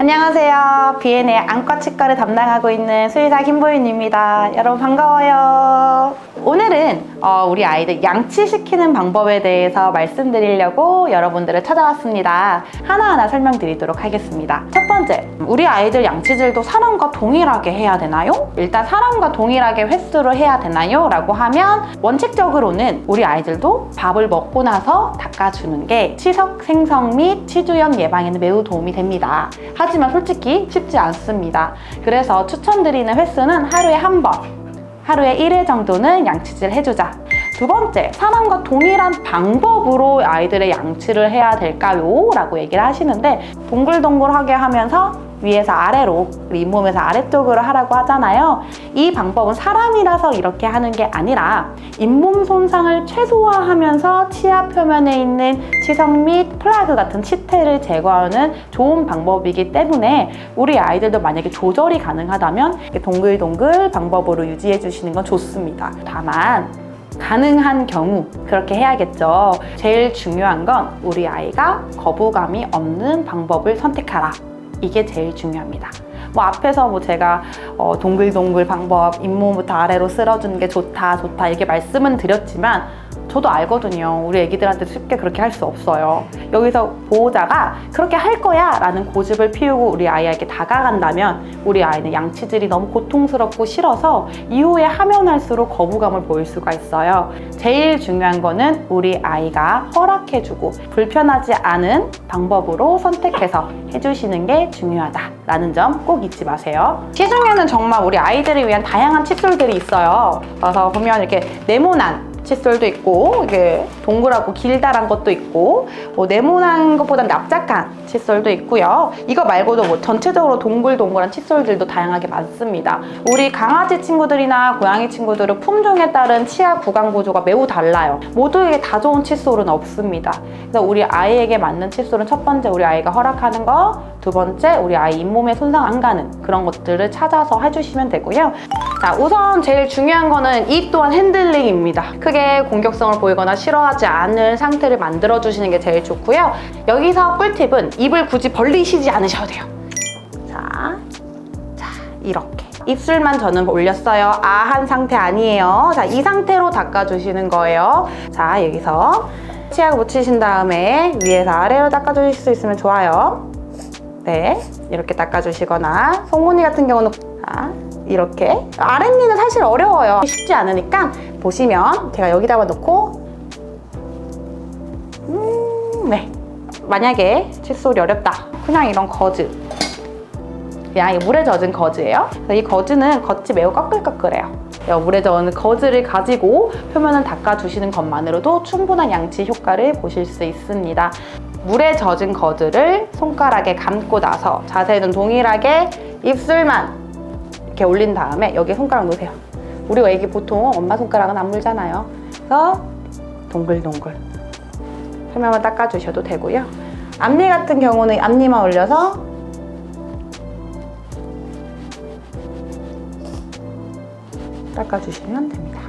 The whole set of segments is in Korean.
안녕하세요. BN의 안과 치과를 담당하고 있는 수의사 김보윤입니다. 여러분 반가워요. 오늘은 어, 우리 아이들 양치시키는 방법에 대해서 말씀드리려고 여러분들을 찾아왔습니다. 하나하나 설명드리도록 하겠습니다. 첫 번째, 우리 아이들 양치질도 사람과 동일하게 해야 되나요? 일단 사람과 동일하게 횟수를 해야 되나요? 라고 하면 원칙적으로는 우리 아이들도 밥을 먹고 나서 닦아주는 게 치석 생성 및 치주염 예방에는 매우 도움이 됩니다. 하지만 솔직히 쉽지 않습니다. 그래서 추천드리는 횟수는 하루에 한 번, 하루에 1회 정도는 양치질 해주자. 두 번째, 사람과 동일한 방법으로 아이들의 양치를 해야 될까요? 라고 얘기를 하시는데, 동글동글하게 하면서 위에서 아래로, 잇몸에서 아래쪽으로 하라고 하잖아요. 이 방법은 사람이라서 이렇게 하는 게 아니라, 잇몸 손상을 최소화하면서 치아 표면에 있는 치석 및 플라그 같은 치태를 제거하는 좋은 방법이기 때문에 우리 아이들도 만약에 조절이 가능하다면 동글동글 방법으로 유지해 주시는 건 좋습니다. 다만 가능한 경우 그렇게 해야겠죠. 제일 중요한 건 우리 아이가 거부감이 없는 방법을 선택하라. 이게 제일 중요합니다. 뭐 앞에서 뭐 제가 어, 동글동글 방법 잇몸부터 아래로 쓸어주는 게 좋다 좋다 이렇게 말씀은 드렸지만 저도 알거든요. 우리 애기들한테 쉽게 그렇게 할 수 없어요. 여기서 보호자가 그렇게 할 거야 라는 고집을 피우고 우리 아이에게 다가간다면 우리 아이는 양치질이 너무 고통스럽고 싫어서 이후에 하면 할수록 거부감을 보일 수가 있어요. 제일 중요한 거는 우리 아이가 허락해주고 불편하지 않은 방법으로 선택해서 해주시는 게 중요하다라는 점 꼭 잊지 마세요. 시중에는 정말 우리 아이들을 위한 다양한 칫솔들이 있어요. 그래서 보면 이렇게 네모난 칫솔도 있고 이게 동그랗고 길다란 것도 있고 뭐 네모난 것보다 납작한 칫솔도 있고요. 이거 말고도 뭐 전체적으로 동글동글한 칫솔들도 다양하게 많습니다. 우리 강아지 친구들이나 고양이 친구들은 품종에 따른 치아 구강 구조가 매우 달라요. 모두에게 다 좋은 칫솔은 없습니다. 그래서 우리 아이에게 맞는 칫솔은 첫 번째 우리 아이가 허락하는 거, 두 번째 우리 아이 잇몸에 손상 안 가는 그런 것들을 찾아서 해주시면 되고요. 자, 우선 제일 중요한 거는 입 또한 핸들링입니다. 크게 공격성을 보이거나 싫어하지 않을 상태를 만들어 주시는 게 제일 좋고요. 여기서 꿀팁은 입을 굳이 벌리시지 않으셔도 돼요. 자, 자, 이렇게. 입술만 저는 올렸어요. 아 한 상태 아니에요. 자, 이 상태로 닦아주시는 거예요. 자, 여기서 치약 묻히신 다음에 위에서 아래로 닦아주실 수 있으면 좋아요. 네, 이렇게 닦아주시거나 송곳니 같은 경우는 자, 이렇게 아랫니는 사실 어려워요. 쉽지 않으니까 보시면 제가 여기다가 놓고 음, 네. 만약에 칫솔이 어렵다. 그냥 이런 거즈. 그냥 이 물에 젖은 거즈예요. 이 거즈는 겉이 매우 꺼끌꺼끌해요. 이 물에 젖은 거즈를 가지고 표면을 닦아주시는 것만으로도 충분한 양치 효과를 보실 수 있습니다. 물에 젖은 거즈를 손가락에 감고 나서 자세는 동일하게 입술만 이렇게 올린 다음에 여기에 손가락 놓으세요. 우리 애기 보통 엄마 손가락은 안 물잖아요. 그래서 동글동글 표면만 닦아주셔도 되고요. 앞니 같은 경우는 앞니만 올려서 닦아주시면 됩니다.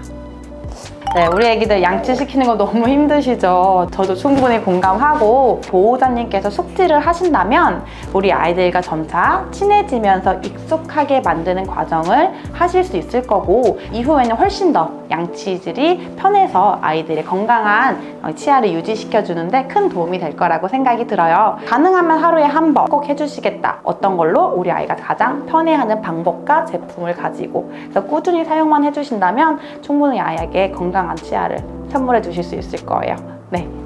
네, 우리 애기들 양치시키는 거 너무 힘드시죠? 저도 충분히 공감하고 보호자님께서 숙지를 하신다면 우리 아이들과 점차 친해지면서 익숙하게 만드는 과정을 하실 수 있을 거고 이후에는 훨씬 더 양치질이 편해서 아이들의 건강한 어, 치아를 유지시켜 주는데 큰 도움이 될 거라고 생각이 들어요. 가능하면 하루에 한 번 꼭 해주시겠다. 어떤 걸로 우리 아이가 가장 편해하는 방법과 제품을 가지고 꾸준히 사용만 해주신다면 충분히 아이에게 건강한 치아를 선물해 주실 수 있을 거예요. 네.